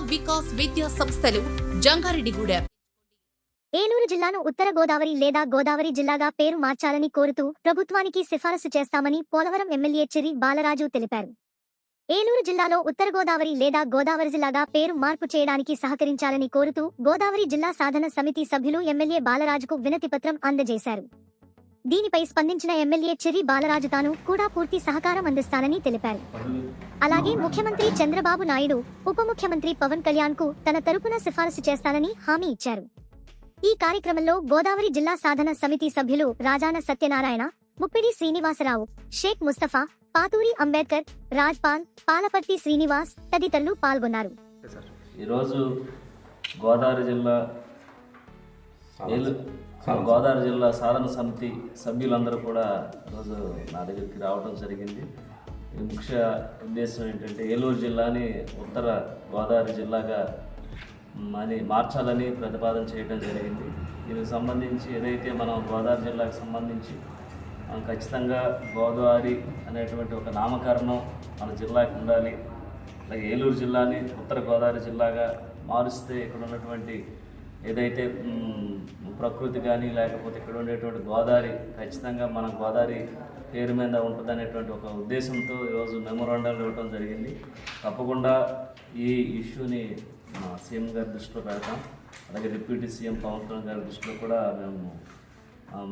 వికాస్ విద్యా సంస్థలు జంగారెడ్డిగూడెం. ఏలూరు జిల్లాను ఉత్తర గోదావరి లేదా గోదావరి జిల్లాగా పేరు మార్చాలని కోరుతూ ప్రభుత్వానికి సిఫారసు చేస్తామని పోలవరం ఎమ్మెల్యే చిరి బాలరాజు తెలిపారు. ఏలూరు జిల్లాలో ఉత్తర గోదావరి లేదా గోదావరి జిల్లాగా పేరు మార్పు చేయడానికి సహకరించాలని కోరుతూ గోదావరి జిల్లా సాధన సమితి సభ్యులు ఎమ్మెల్యే బాలరాజుకు వినతిపత్రం అందజేశారు. దీనిపై స్పందించిన ఎమ్మెల్యే చిరి బాలరాజు తాను కూడా పూర్తి సహకారం అందిస్తానని తెలిపారు. అలాగే ముఖ్యమంత్రి చంద్రబాబు నాయుడు ఉప ముఖ్యమంత్రి పవన్ కళ్యాణ్కు తన తరపున సిఫారసు చేస్తానని హామీ ఇచ్చారు. ఈ కార్యక్రమంలో గోదావరి జిల్లా సాధన సమితి సభ్యులు రాజాన సత్యనారాయణ ముప్పిడి శ్రీనివాసరావు షేక్ ముస్తఫా పాతూరి అంబేద్కర్ రాజ్పాల్ పాలపర్తి శ్రీనివాస్ తదితరులు పాల్గొన్నారు. ఈరోజు గోదావరి జిల్లా గోదావరి జిల్లా సాధన సమితి సభ్యులందరూ కూడా ఈరోజు నా దగ్గరికి రావడం జరిగింది. ముఖ్య ఉద్దేశం ఏంటంటే ఏలూరు జిల్లాని ఉత్తర గోదావరి జిల్లాగా అని మార్చాలని ప్రతిపాదన చేయడం జరిగింది. దీనికి సంబంధించి ఏదైతే మనం గోదావరి జిల్లాకు సంబంధించి మనం ఖచ్చితంగా గోదావరి అనేటువంటి ఒక నామకరణం మన జిల్లాకి ఉండాలి. అలాగే ఏలూరు జిల్లాని ఉత్తర గోదావరి జిల్లాగా మారుస్తే ఇక్కడ ఉన్నటువంటి ఏదైతే ప్రకృతి కానీ లేకపోతే ఇక్కడ ఉండేటువంటి గోదావరి ఖచ్చితంగా మన గోదావరి పేరు మీద ఉంటుందనేటువంటి ఒక ఉద్దేశంతో ఈరోజు మెమోరాండాలు ఇవ్వడం జరిగింది. తప్పకుండా ఈ ఇష్యూని సీఎం గారి దృష్టిలో పెడతాం. అలాగే డిప్యూటీ సీఎం పవన్ కళ్యాణ్ గారి దృష్టిలో కూడా మేము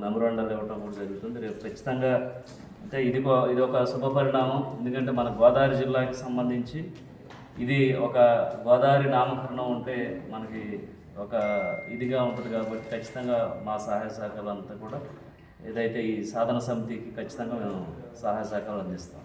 మెమోరాండాలు ఇవ్వడం కూడా జరుగుతుంది. రేపు ఖచ్చితంగా అంటే ఇది ఇది ఒక శుభ పరిణామం. ఎందుకంటే మన గోదావరి జిల్లాకి సంబంధించి ఇది ఒక గోదావరి నామకరణం ఉంటే మనకి ఒక ఇదిగా ఉంటుంది కాబట్టి ఖచ్చితంగా మా సహాయ సహకారాలు అంతా కూడా ఏదైతే ఈ సాధన సమితికి ఖచ్చితంగా మేము సహాయ సహకారాలు అందిస్తాం.